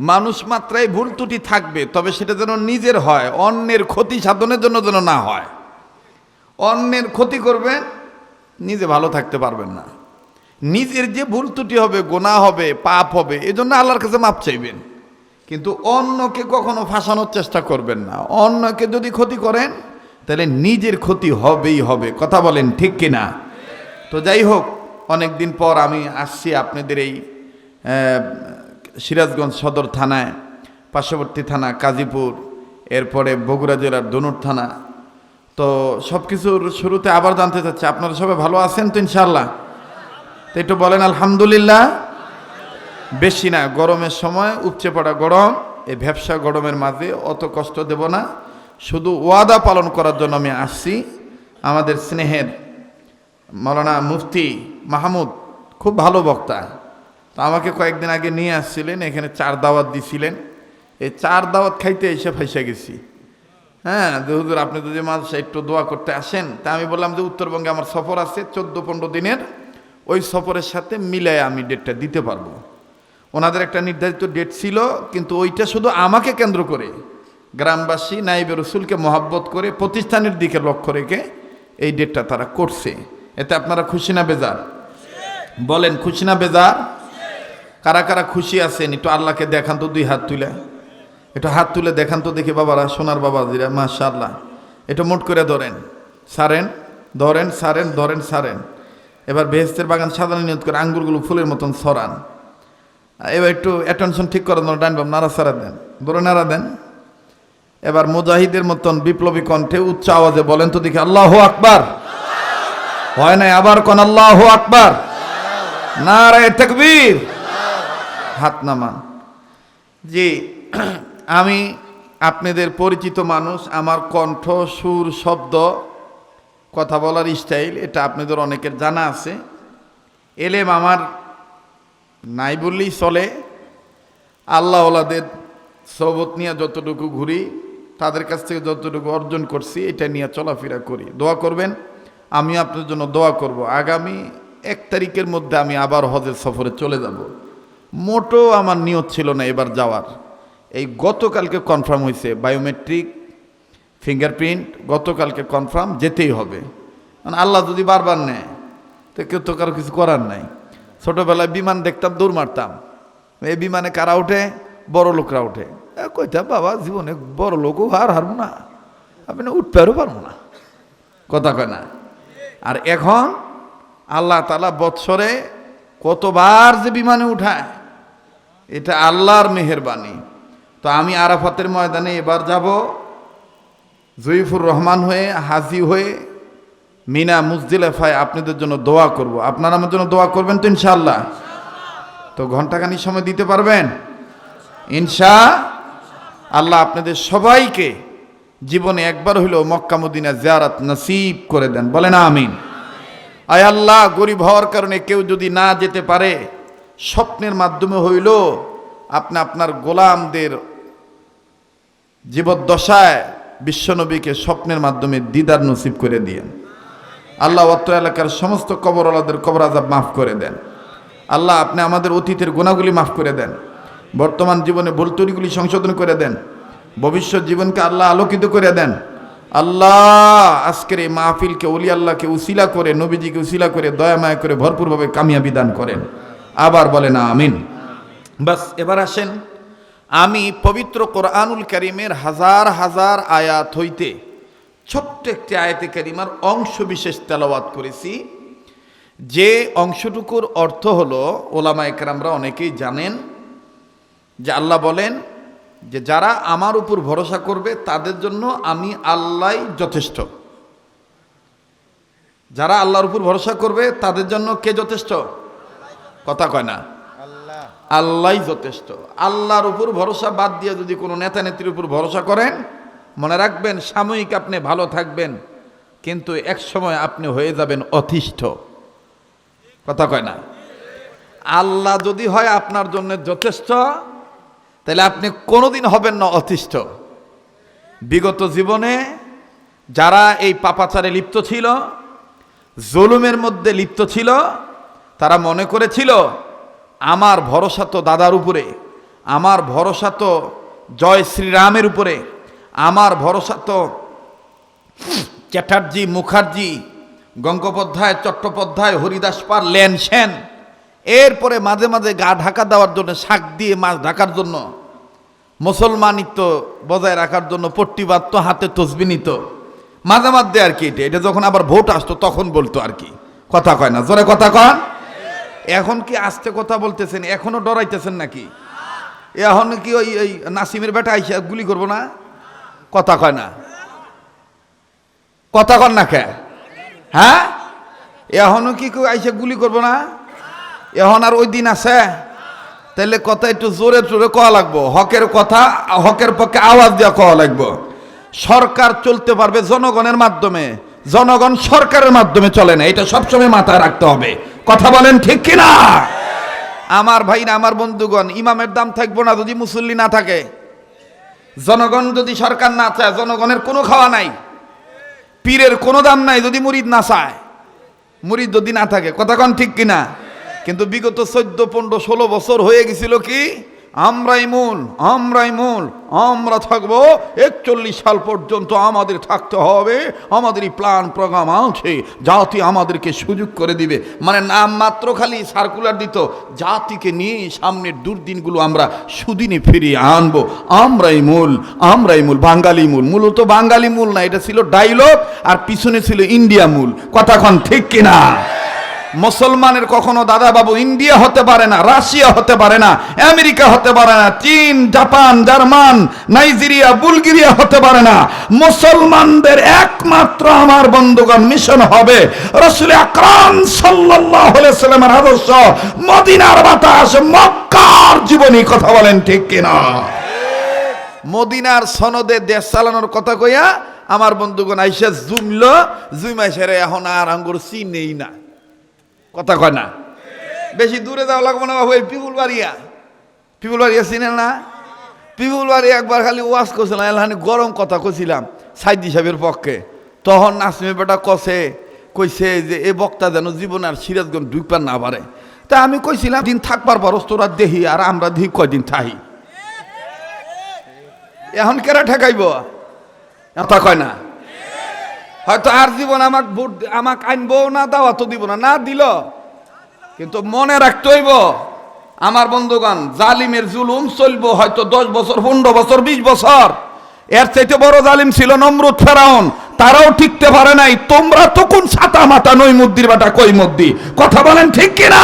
মানুষ মাত্রায় ভুল ত্রুটি থাকবে, তবে সেটা যেন নিজের হয়, অন্যের ক্ষতি সাধনের জন্য যেন না হয়। অন্যের ক্ষতি করবেন নিজে ভালো থাকতে পারবেন না। নিজের যে ভুল ত্রুটি হবে, গোনা হবে, পাপ হবে, এজন্য আল্লাহর কাছে মাপ চাইবেন। কিন্তু অন্যকে কখনো ফাঁসানোর চেষ্টা করবেন না। অন্যকে যদি ক্ষতি করেন, তাহলে নিজের ক্ষতি হবেই হবে। কথা বলেন ঠিক কিনা তো যাই হোক অনেক দিন পর আমি আসছি আপনাদের এই সিরাজগঞ্জ সদর থানায়, পার্শ্ববর্তী থানা কাজীপুর, এরপরে বগুড়া জেলার দনুর থানা। তো সব কিছুর শুরুতে আবার জানতে চাচ্ছি, আপনারা সবাই ভালো আছেন তো ইনশাল্লাহ তো একটু বলেন, আলহামদুলিল্লাহ। বেশি না, গরমের সময় উপচে পড়া গরম, এই ব্যবসা গরমের মাঝে অত কষ্ট দেব না। শুধু ওয়াদা পালন করার জন্য আমি আসছি। আমাদের স্নেহের মৌলানা মুফতি মাহমুদ, খুব ভালো বক্তা। আমাকে কয়েকদিন আগে নিয়ে আসছিলেন, এখানে চার দাওয়াত দিছিলেন। এই চার দাওয়াত খাইতে এসে ফাইসে গেছি। হ্যাঁ যে হুজুর, আপনি যদি মাঝে একটু দোয়া করতে আসেন, তা আমি বললাম যে উত্তরবঙ্গে আমার সফর আছে চোদ্দ পনেরো দিনের, ওই সফরের সাথে মিলায় আমি ডেটটা দিতে পারব। ওনাদের একটা নির্ধারিত ডেট ছিল, কিন্তু ওইটা শুধু আমাকে কেন্দ্র করে, গ্রামবাসী, নাইবে রসুলকে মহাব্বত করে, প্রতিষ্ঠানের দিকে লক্ষ্য রেখে এই ডেটটা তারা করছে। এতে আপনারা খুশি না বেজার? বলেন, খুশি না বেজার? কারা কারা খুশি আছেন, একটু আল্লাহকে দেখান তো দুই হাত তুলে। একটু হাত তুলে দেখান তো দেখি বাবারা, সোনার বাবাজিরা মাশা আল্লাহ একটু মোট করে ধরেন। সারেন ধরেন সারেন ধরেন, সারেন। এবার বেহেস্তের বাগান সাধারণ নিয়ত করে আঙ্গুরগুলো ফুলের মতন সরান এবার একটু অ্যাটেনশন ঠিক করেন ডান বাম নাড়া সারা দেন। ধরে নাড়া দেন। এবার মুজাহিদের মতন বিপ্লবী কণ্ঠে উচ্চ আওয়াজে বলেন তো দেখি, আল্লাহ আকবার। হয় নাই? আবার কোন আল্লাহ আকবার? নারায় তাকবীর। হাত নামান। জি, আমি আপনাদের পরিচিত মানুষ, আমার কণ্ঠ, সুর, শব্দ, কথা বলার স্টাইল, এটা আপনাদের অনেকের জানা আছে। এলেম আমার নাই বললেই চলে। আল্লাহ ওলাদের সবত নিয়ে যতটুকু ঘুরি, তাদের কাছ থেকে যতটুকু অর্জন করছি, এটা নিয়ে চলাফেরা করি। দোয়া করবেন আমি আপনার জন্য দোয়া করব। আগামী এক তারিখের মধ্যে আমি আবার হজের সফরে চলে যাব। মোটো আমার নিয়ত ছিল না এবার যাওয়ার। এই গতকালকে কনফার্ম হয়েছে বায়োমেট্রিক ফিঙ্গারপ্রিন্ট গতকালকে কনফার্ম যেতেই হবে। মানে আল্লাহ যদি বারবার নেয়, তো কেউ তো কারও কিছু করার নাই। ছোটোবেলায় বিমান দেখতাম, দৌড় মারতাম। এই বিমানে কারা ওঠে বড় লোকরা ওঠে কইতাম, বাবা, জীবনে বড় লোকও হার হারবো না। আপনি উঠতে আরও পারব না। কথা কয় না। আর এখন আল্লাহ তালা বৎসরে কতবার যে বিমানে উঠায় এটা আল্লাহর মেহেরবানি। তো আমি আরাফাতের ময়দানে এবার যাব। জয়ীফুর রহমান হয়ে, হাজি হয়ে মিনা মুজদিলেফায় আপনাদের জন্য দোয়া করব। আপনারা আমার জন্য দোয়া করবেন তো ইনশাআল্লাহ? তো ঘন্টাখানি সময় দিতে পারবেন? ইনশা আল্লাহ আপনাদের সবাইকে জীবনে একবার হইলেও মক্কা জিয়ারাত নসিব করে দেন। বলেন আমিন। আয় আল্লাহ, গরিব হওয়ার কারণে কেউ যদি না যেতে পারে স্বপ্নের মাধ্যমে হইল আপনি আপনার গোলামদের জীবদ্দশায় বিশ্বনবীকে স্বপ্নের মাধ্যমে দিদার নসিব করে দিয়েন। আল্লাহ অত্র এলাকার সমস্ত কবরওয়ালাদের কবর আজাব মাফ করে দেন। আল্লাহ আপনি আমাদের অতীতের গুণাগুলি মাফ করে দেন। বর্তমান জীবনে ভুল ত্রুটিগুলি সংশোধন করে দেন। ভবিষ্যৎ জীবনকে আল্লাহ আলোকিত করে দেন। আল্লাহ আজকের এই মাহফিলকে অলি আল্লাহকে উসিলা করে, নবীজিকে উসিলা করে দয়া মায়া করে, ভরপুরভাবে কামিয়াবি দান করেন। আবার বলেন আমিন। বাস, এবার আসেন। আমি পবিত্র কোরআনুল করিমের হাজার হাজার আয়াত হইতে ছোট্ট একটি আয়াতে কারিমার অংশ বিশেষ তেলাওয়াত করেছি। যে অংশটুকুর অর্থ হলো, ওলামা একরামরা অনেকেই জানেন যে আল্লাহ বলেন যে যারা আমার উপর ভরসা করবে, তাদের জন্য আমি আল্লাহ যথেষ্ট। যারা আল্লাহর উপর ভরসা করবে, তাদের জন্য কে যথেষ্ট? কথা কয় না? আল্লাহ যথেষ্ট। আল্লাহর উপর ভরসা বাদ দিয়ে যদি কোনো নেতা নেত্রীর উপর ভরসা করেন, মনে রাখবেন সাময়িক আপনি ভালো থাকবেন, কিন্তু এক সময় আপনি হয়ে যাবেন অতিষ্ঠ। কথা কয় না? আল্লাহ যদি হয় আপনার জন্য যথেষ্ট, তাহলে আপনি কোনোদিন হবেন না অতিষ্ঠ। বিগত জীবনে যারা এই পাপাচারে লিপ্ত ছিল, জুলুমের মধ্যে লিপ্ত ছিল তারা মনে করেছিল, আমার ভরসা তো দাদার উপরে, আমার ভরসা তো জয় শ্রীরামের উপরে, আমার ভরসা তো চ্যাটার্জি, মুখার্জি, গঙ্গোপাধ্যায়, চট্টোপাধ্যায়, হরিদাস পার লেন সেন, এরপরে মাঝে মাঝে গা ঢাকা দেওয়ার জন্য, শাক দিয়ে মাছ ঢাকার জন্য মুসলমানিত্ব বজায় রাখার জন্য পট্টিবাদ হাতে তসবি নিত। মাঝে মাঝে আর কি এটা এটা যখন আবার ভোট আসতো, তখন বলতো আর কি। কথা কয় না, জোরে কথা কন। এখন কি আস্তে কথা বলতেছেন? এখনও ডরাইতেছেন নাকি? এখন কি ওই ওই নাসিমের বেটা আইসা গুলি করব না? কথা কয় না। কথা কন না কে? হ্যাঁ? এখনও কি কেউ আইসা গুলি করব না? এখন আর ওই দিন আছে। তাহলে কথা একটু জোরে জোরে কওয়া লাগবো। হকের কথা, হকের পক্ষে আওয়াজ দেওয়া কওয়া লাগবো। সরকার চলতে পারবে জনগণের মাধ্যমে। জনগণ সরকারের মাধ্যমে চলে না। এটা সবসময় মাথায় রাখতে হবে। কথা বলেন ঠিক কিনা? আমার ভাই না আমার বন্ধুগণ, ইমামের দাম থাকব না যদি মুসল্লি না থাকে। জনগণ যদি সরকার না চায়, জনগণের কোনো খাওয়া নাই। পীরের কোনো দাম নাই যদি মুরিদ না চায়। মুরিদ যদি না থাকে, কথা কন ঠিক কিনা? কিন্তু বিগত চোদ্দ, পনেরো, ষোলো বছর হয়ে গেছিল কি? আমরাই মূল আমরাই মূল, আমরা থাকব একচল্লিশ সাল পর্যন্ত আমাদের থাকতে হবে আমাদেরই প্ল্যান প্রোগ্রাম আছে, জাতি আমাদেরকে সুযোগ করে দিবে। মানে নাম মাত্র খালি সার্কুলার দিত, জাতিকে নিয়ে সামনের দুর্দিনগুলো আমরা সুদিনে ফিরিয়ে আনব। আমরাই মূল আমরাই মূল, বাঙালি মূল। মূলত বাঙালি মূল না, এটা ছিল ডাইলগ আর পিছনে ছিল ইন্ডিয়া মূল। কথাক্ষণ ঠিক কিনা? মুসলমানের কখনো দাদা বাবু ইন্ডিয়া হতে পারে না, রাশিয়া হতে পারে না, আমেরিকা হতে পারে না, চীন, জাপান, জার্মান, নাইজেরিয়া, বুলগেরিয়া হতে পারে না। মুসলমানদের একমাত্র আমার বন্ধুগণ মিশন হবে রসুল আকরাম সাল্লামের আদর্শ। মদিনার বাতাস, মক্কার জীবনী কথা বলেন ঠিক কিনা? মদিনার সনদে দেশ চালানোর কথা কইয়া আমার বন্ধুগণ আইসা জুমল জুমাইসারে এখন আর আঙ্গুর চিনেই না। কথা কয় না। বেশি দূরে যাওয়া লাগবো না বাবু, এই পিপুল বাড়িয়া পিপুল বাড়িয়া চিনেন না? পিপুল বাড়ি একবার খালি ওয়াশ করছিলাম, এলাহানি গরম কথা কছিলাম সাইদি সাহেবের পক্ষে। তখন নাসিমে বেটা কষে কইছে যে এ বক্তা যেন জীবন আর সিরাজগঞ্জ ঢুকবার না পারে। তা আমি কইছিলাম, দিন থাকবার পরস তোরা দেহি আর আমরা দেখি কয়দিন থাহি? এখন কেরা ঠেকাইব? কথা কয় না। হয়তো আর জীবন আমাক ভোট আমাক আনব না দাওয়া তো দিব না না দিল। কিন্তু মনে রাখতে হইব, আমার বন্ধুগণ, জালিমের জুলুম চলবো হয়তো দশ বছর, পনেরো বছর, বিশ বছর। এর চাইতে বড় জালিম ছিল নমরুদ ফেরাউন। তারাও ঠিকতে পারে নাই। তোমরা তো কোন ছাতা মাতা নই মুদ্দির বাটা কই মুদ্দি কথা বলেন ঠিক কিনা?